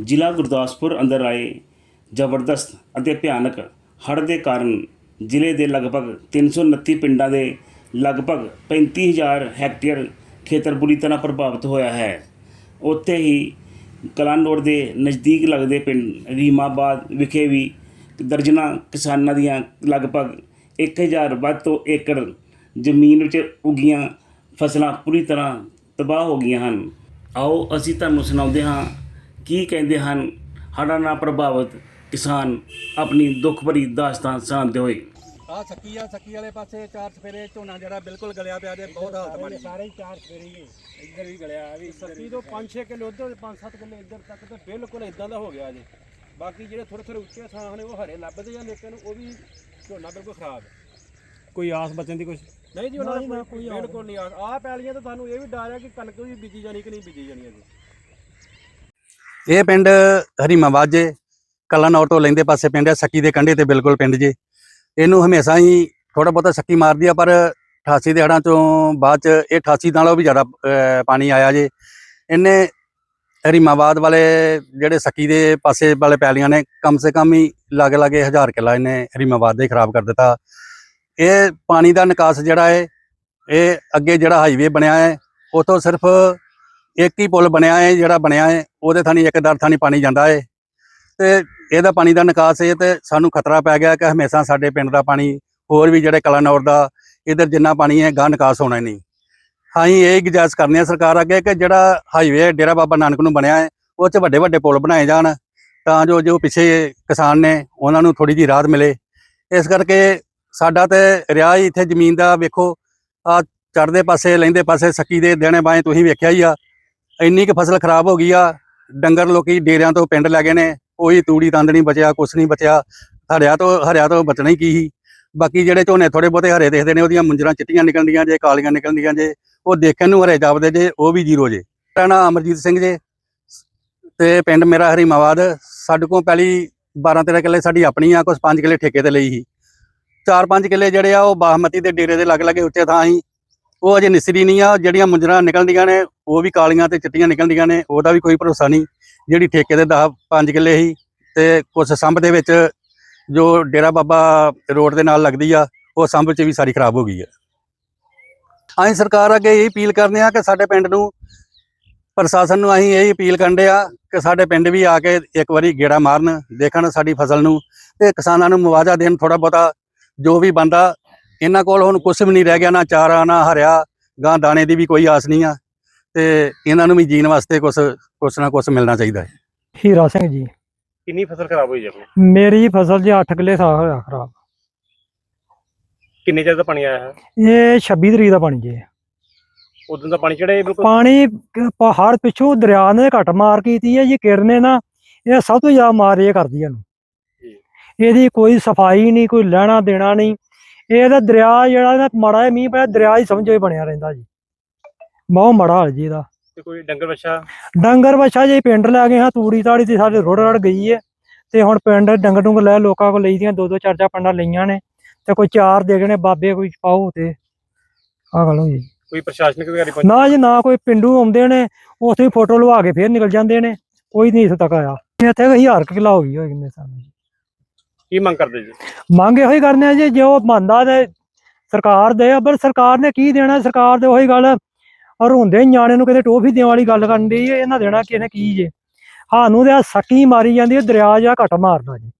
ਜ਼ਿਲ੍ਹਾ ਗੁਰਦਾਸਪੁਰ ਅੰਦਰ ਆਏ ਜ਼ਬਰਦਸਤ ਅਤੇ ਭਿਆਨਕ ਹੜ੍ਹ ਦੇ ਕਾਰਨ ਜ਼ਿਲ੍ਹੇ ਦੇ ਲਗਭਗ 329 ਪਿੰਡਾਂ ਦੇ ਲਗਭਗ 35000 ਹੈਕਟੇਅਰ ਖੇਤਰ ਬੁਰੀ ਤਰ੍ਹਾਂ ਪ੍ਰਭਾਵਿਤ ਹੋਇਆ ਹੈ। ਉੱਥੇ ਹੀ ਕਲਾਨੌਰ ਦੇ ਨਜ਼ਦੀਕ ਲੱਗਦੇ ਪਿੰਡ ਰੀਮਾਬਾਦ ਵਿਖੇ ਵੀ ਦਰਜਨਾਂ ਕਿਸਾਨਾਂ ਦੀਆਂ ਲਗਭਗ 1000 ਵੱਧ ਤੋਂ ਏਕੜ ਜ਼ਮੀਨ ਵਿੱਚ ਉਗੀਆਂ ਫਸਲਾਂ ਪੂਰੀ ਤਰ੍ਹਾਂ ਤਬਾਹ ਹੋ ਗਈਆਂ ਹਨ। ਆਓ ਅਸੀਂ ਤੁਹਾਨੂੰ ਸੁਣਾਉਂਦੇ ਹਾਂ ਕੀ ਕਹਿੰਦੇ ਹਨ? ਹੜ੍ਹਾਂ ਨਾਲ ਪ੍ਰਭਾਵਿਤ ਕਿਸਾਨ ਆਪਣੀ ਦੁੱਖ ਭਰੀ ਦਾਸਤਾਨ ਸੁਣਾਉਂਦੇ ਹੋਏ। ਆ ਸੱਕੀ ਆ ਸੱਕੀ ਵਾਲੇ ਪਾਸੇ ਚਾਰ ਸਫੇਰੇ ਝੋਨਾ ਜਿਹੜਾ ਬਿਲਕੁਲ ਗਲਿਆ ਪਿਆ ਜੇ ਬਹੁਤ ਹਾਲਤ ਮਾੜੀ। ਸਾਰੇ ਹੀ ਚਾਰ ਸਵੇਰੇ ਹੀ ਇੱਧਰ ਵੀ ਗਲਿਆ ਆ ਵੀ ਸੱਤੀ ਤੋਂ 5-6 ਕਿਲੋ ਉੱਧਰ 5-7 ਕਿਲੋ ਇੱਧਰ ਤੱਕ ਤੇ ਬਿਲਕੁਲ ਇਦਾਂ ਦਾ ਹੋ ਗਿਆ ਜੀ। ਬਾਕੀ ਜਿਹੜੇ ਥੋੜੇ ਥੋੜੇ ਉੱਚੇ ਥਾਂ ਨੇ ਉਹ ਹਰੇ ਲੱਭਦੇ ਆ ਲੇਕਿਨ ਉਹ ਵੀ ਝੋਨਾ ਬਿਲਕੁਲ ਖਰਾਬ ਕੋਈ ਆਸ ਬਚਣ ਦੀ ਕੁਛ ਨਹੀਂ ਜੀ ਉਹਨਾਂ ਦਾ ਕੋਈ ਬਿਲਕੁਲ ਨਹੀਂ ਆ ਆਹ ਪੈਲੀਆਂ ਤਾਂ ਤੁਹਾਨੂੰ ਇਹ ਵੀ ਡਰ ਆ ਕਿ ਕਣਕ ਵੀ ਬੀਜੀ ਜਾਣੀ ਕਿ ਨਹੀਂ ਬੀਜੀ ਜਾਣੀ ਜੀ। ਇਹ ਪਿੰਡ ਹਰੀਮਾਬਾਦ ਜੇ ਕਲਾਨੌਰ ਤੋਂ ਲੈਂਦੇ ਪਾਸੇ ਪਿੰਡ ਹੈ ਸੱਕੀ ਦੇ ਕੰਢੇ ਤੇ ਬਿਲਕੁਲ ਪਿੰਡ ਜੇ। ਇਹਨੂੰ ਹਮੇਸ਼ਾ ਹੀ ਥੋੜਾ ਬਹੁਤਾ ਸੱਕੀ ਮਾਰਦੀ ਆ, ਪਰ 88 ਦੇ ਹੜਾਂ ਤੋਂ ਬਾਅਦ ਚ ਇਹ 88 ਨਾਲੋਂ ਵੀ ਜ਼ਿਆਦਾ ਪਾਣੀ ਆਇਆ ਜੇ। ਇਹਨੇ ਹਰੀਮਾਬਾਦ ਵਾਲੇ ਜਿਹੜੇ ਸੱਕੀ ਦੇ ਪਾਸੇ ਵਾਲੇ ਪੈਲੀਆਂ ਨੇ, ਕਮ ਸੇ ਕਮ ਹੀ ਲਾਗੇ ਲਾਗੇ ਹਜ਼ਾਰ ਕਿੱਲਾ ਇਹਨੇ ਹਰੀਮਾਬਾਦ ਦੇ ਖਰਾਬ ਕਰ ਦਿੱਤਾ। ਇਹ ਪਾਣੀ ਦਾ ਨਿਕਾਸ ਜਿਹੜਾ ਹੈ ਇਹ ਅੱਗੇ ਜਿਹੜਾ ਹਾਈਵੇ ਬਣਿਆ ਹੈ ਉਤੋਂ ਸਿਰਫ ਇੱਕ ਹੀ ਪੁਲ ਬਣਿਆ ਹੈ ਜਿਹੜਾ ਬਣਿਆ ਹੈ ਉਹਦੇ ਥਾਣੀ ਇੱਕ ਦਰ ਥਾਣੀ ਪਾਣੀ ਜਾਂਦਾ ਹੈ ਤੇ ਇਹਦਾ ਪਾਣੀ ਦਾ ਨਿਕਾਸ ਇਹ ਤੇ ਸਾਨੂੰ ਖਤਰਾ ਪੈ ਗਿਆ ਕਿ ਹਮੇਸ਼ਾ ਸਾਡੇ ਪਿੰਡ ਦਾ ਪਾਣੀ, ਹੋਰ ਵੀ ਜਿਹੜੇ ਕਲਾਨੌਰ ਦਾ, ਇਧਰ ਜਿੰਨਾ ਪਾਣੀ ਹੈ ਗਾਂ ਨਿਕਾਸ ਹੋਣਾ ਹੀ ਨਹੀਂ। ਅਸੀਂ ਇਹ ਗੁਜਾਇਸ਼ ਕਰਨੀ ਹੈ ਸਰਕਾਰ ਅੱਗੇ ਕਿ ਜਿਹੜਾ ਹਾਈਵੇ ਡੇਰਾ ਬਾਬਾ ਨਾਨਕ ਨੂੰ ਬਣਿਆ ਹੈ ਉਹ 'ਚ ਵੱਡੇ ਵੱਡੇ ਪੁਲ ਬਣਾਏ ਜਾਣ, ਤਾਂ ਜੋ ਜੋ ਪਿੱਛੇ ਕਿਸਾਨ ਨੇ, ਉਹਨਾਂ ਨੂੰ ਥੋੜੀ ਜਿਹੀ ਰਾਹਤ ਮਿਲੇ। ਇਸ ਕਰਕੇ ਸਾਡਾ ਤੇ ਰਿਹਾ ਹੀ ਇੱਥੇ ਜ਼ਮੀਨ ਦਾ, ਵੇਖੋ ਆ ਚੜ੍ਹਦੇ ਪਾਸੇ, ਲੈਂਦੇ ਪਾਸੇ, ਸੱਕੀ ਦੇ ਦੇਣੇ ਬਾਏ ਤੁਸੀਂ ਵੇਖਿਆ ਹੀ ਆ। ਇੰਨੀ ਕੁ ਫਸਲ ਖਰਾਬ ਹੋ ਗਈ ਆ, ਡੰਗਰ ਲੋਕੀ ਡੇਰਿਆਂ ਤੋਂ ਪਿੰਡ ਲੈ ਗਏ ਨੇ, ਕੋਈ ਤੂੜੀ ਤੰਦ ਨਹੀਂ ਬਚਿਆ, ਕੁਛ ਨਹੀਂ ਬਚਿਆ, ਹਰਿਆ ਤੋਂ ਹਰਿਆ ਤੋਂ ਬਚਣਾ ਹੀ ਕੀ ਸੀ? ਬਾਕੀ ਜਿਹੜੇ ਝੋਨੇ ਥੋੜੇ ਬਹੁਤੇ ਹਰੇ ਦੇਖਦੇ ਨੇ, ਉਹਦੀਆਂ ਮੁੰਜਰਾਂ ਚਿੱਟੀਆਂ ਨਿਕਲਦੀਆਂ ਜੇ, ਕਾਲੀਆਂ ਨਿਕਲਦੀਆਂ ਜੇ, ਉਹ ਦੇਖਣ ਨੂੰ ਹਰੇ ਜਾਪਦੇ ਜੇ, ਉਹ ਵੀ ਜ਼ੀਰੋ ਜੇ। ਮੇਰਾ ਨਾਮ ਅਮਰਜੀਤ ਸਿੰਘ ਜੇ, ਤੇ ਪਿੰਡ ਮੇਰਾ ਹਰੀਮਾਵਾਦ ਸਾਡੇ ਕੋਲ ਪਹਿਲੀ 12 13 ਕਿੱਲੇ ਸਾਡੀ ਆਪਣੀ ਆ, ਕੁਛ 5 ਕਿੱਲੇ ਠੇਕੇ ਤੇ ਲਈ ਸੀ। 4-5 ਕਿੱਲੇ ਜਿਹੜੇ ਆ, ਉਹ ਬਾਹਮਤੀ ਦੇ ਡੇਰੇ ਦੇ ਲੱਗ ਲੱਗੇ ਉੱਚੇ ਥਾਂ ਸੀ। ਉਹ ਅਜੇ ਨਿਸਰੀ ਨਹੀਂ ਆ, ਜਿਹੜੀਆਂ ਮੁੰਜਰਾਂ ਨਿਕਲਦੀਆਂ ਨੇ, ਉਹ ਵੀ ਕਾਲੀਆਂ ਤੇ ਚਿੱਟੀਆਂ ਨਿਕਲਦੀਆਂ ਨੇ, ਉਹਦਾ ਵੀ ਕੋਈ ਭਰੋਸਾ ਨਹੀਂ। ਜਿਹੜੀ ਠੇਕੇ ਦੇ 10 5 ਕਿੱਲੇ ਸੀ ਤੇ ਕੁਛ ਸੰਭ ਦੇ ਵਿੱਚ ਜੋ ਡੇਰਾ ਬਾਬਾ ਰੋਡ ਦੇ ਨਾਲ ਲੱਗਦੀ ਆ, ਉਹ ਸੰਭ ਚ ਵੀ ਸਾਰੀ ਖਰਾਬ ਹੋ ਗਈ ਆ। ਅਸੀਂ ਸਰਕਾਰ ਅੱਗੇ ਇਹ ਅਪੀਲ ਕਰਦੇ ਆ ਕਿ ਸਾਡੇ ਪਿੰਡ ਨੂੰ, ਪ੍ਰਸ਼ਾਸਨ ਨੂੰ ਅਸੀਂ ਇਹ ਅਪੀਲ ਕਰਦੇ ਆ ਕਿ ਸਾਡੇ ਪਿੰਡ ਵੀ ਆ ਕੇ ਇੱਕ ਵਾਰੀ ਗੇੜਾ ਮਾਰਨ, ਦੇਖਣ ਸਾਡੀ ਫਸਲ ਨੂੰ ਤੇ ਕਿਸਾਨਾਂ ਨੂੰ ਮੁਆਵਜ਼ਾ ਦੇਣ ਥੋੜਾ ਬਹੁਤਾ, ਜੋ ਵੀ ਬੰਦਾ ਇਹਨਾਂ ਕੋਲ ਹੁਣ ਕੁਝ ਵੀ ਨਹੀਂ ਰਹਿ ਗਿਆ ਨਾ ਚਾਰਾ ਨਾ ਹਰਿਆ ਗਾਂ ਦਾਣੇ ਦੀ ਵੀ ਕੋਈ ਆਸ ਨਹੀਂ ਆ। ਤੇ ਇਹਨਾਂ ਨੂੰ ਵੀ ਜੀਣ ਵਾਸਤੇ ਕੁਝ ਕੁਛ ਨਾ ਕੁਝ ਮਿਲਣਾ ਚਾਹੀਦਾ ਹੈ। ਹੀਰਾ ਸਿੰਘ ਜੀ। ਕਿੰਨੀ ਫਸਲ ਖਰਾਬ ਹੋਈ ਜਾਵੇ ਮੇਰੀ ਫਸਲ ਜੀ 8 ਕਿੱਲੇ ਸਾ ਹੋਇਆ ਖਰਾਬ। ਕਿੰਨੇ ਚਿਰ ਦਾ ਪਾਣੀ ਆਇਆ ਹੈ? ਇਹ 26 ਤਰੀਕ ਦਾ ਪਾਣੀ ਜੀ। ਉਦੋਂ ਦਾ ਪਾਣੀ ਚੜਿਆ ਬਿਲਕੁਲ। ਪਾਣੀ ਪਹਾੜ ਪਿੱਛੋਂ ਦਰਿਆ ਨੇ ਘਟ ਮਾਰ ਕੀਤੀ ਹੈ ਜੀ ਕਿਰਨੇ ਨਾ ਇਹ ਸਭ ਤੋਂ ਜ਼ਿਆਦਾ ਮਾਰ ਇਹ ਕਰਦੀ ਹੈ ਜੀ। ਇਹਦੀ ਕੋਈ ਸਫ਼ਾਈ ਨਹੀਂ ਕੋਈ ਲੈਣਾ ਦੇਣਾ ਨਹੀਂ। ਇਹ ਤਾਂ ਦਰਿਆ ਜਿਹੜਾ ਨਾ ਮਾੜਾ ਜਿਹਾ ਮੀਂਹ ਪਿਆ ਦਰਿਆ ਹੀ ਸਮਝੋ ਹੀ ਬਣਿਆ ਰਹਿੰਦਾ ਜੀ। ਬਹੁਤ ਮਾੜਾ ਹਾਲ ਜੀ ਇਹਦਾ। ਤੇ ਕੋਈ ਡੰਗਰ ਵੱਛਾ? ਡੰਗਰ ਵੱਛਾ ਜੇ ਪਿੰਡ ਲੈ ਗਏ ਹਾਂ ਤੂੜੀ ਤਾੜੀ ਤੇ ਸਾਡੇ ਰੋੜ ਰੜ ਗਈ ਹੈ ਤੇ ਹੁਣ ਪਿੰਡ ਡੰਗਰ ਡੁੰਗਰ ਲੈ ਲੋਕਾਂ ਕੋਲ ਲਈ ਦੀਆਂ ਦੋ ਦੋ ਚਾਰ ਚਾਰ ਪੰਡਾਂ ਲਈਆਂ ਨੇ। ਤੇ ਕੋਈ ਚਾਰ ਦੇ ਗਏ ਨੇ ਬਾਬੇ ਕੋਈ ਪਾਓ ਤੇ। ਆ ਗੱਲ ਹੋਈ। ਕੋਈ ਪ੍ਰਸ਼ਾਸਨਿਕ ਅਧਿਕਾਰੀ ਪਹੁੰਚ? ਨਾ ਜੀ ਨਾ ਕੋਈ ਪਿੰਡੂ ਆਉਂਦੇ ਨੇ ਉੱਥੇ ਫੋਟੋ ਲਵਾ ਕੇ ਫੇਰ ਨਿਕਲ ਜਾਂਦੇ ਨੇ। ਕੋਈ ਨਹੀਂ ਇੱਥੇ ਤੱਕ ਆਇਆ। ਇੱਥੇ ਕੋਈ ਹਜ਼ਾਰ ਕੁ ਕਿੱਲਾ ਹੋ ਗਈ ਹੋਈ ਮੇਰੇ ਸਾਹਮਣੇ ਕੀ ਮੰਗ ਕਰਦੇ ਜੀ? ਮੰਗ ਇਹੋ ਹੀ ਕਰਨੇ ਆ ਜੀ ਜੋ ਮੰਨਦਾ ਤੇ ਸਰਕਾਰ ਦੇ ਆ, ਪਰ ਸਰਕਾਰ ਨੇ ਕੀ ਦੇਣਾ? ਸਰਕਾਰ ਦੇ ਉਹੀ ਗੱਲ ਔਰ ਹੁੰਦੇ ਨਿਆਣੇ ਨੂੰ ਕਿਤੇ ਟੋਫੀ ਦੇਣ ਵਾਲੀ ਗੱਲ ਕਰਨ ਦੀ ਇਹਨਾਂ ਦੇਣਾ ਕਿਹਨੇ ਕੀ ਜੇ। ਸਾਨੂੰ ਤੇ ਆ ਸੱਕੀ ਮਾਰੀ ਜਾਂਦੀ ਹੈ ਦਰਿਆ ਜਾਂ ਘਟ ਮਾਰਦਾ ਜੀ।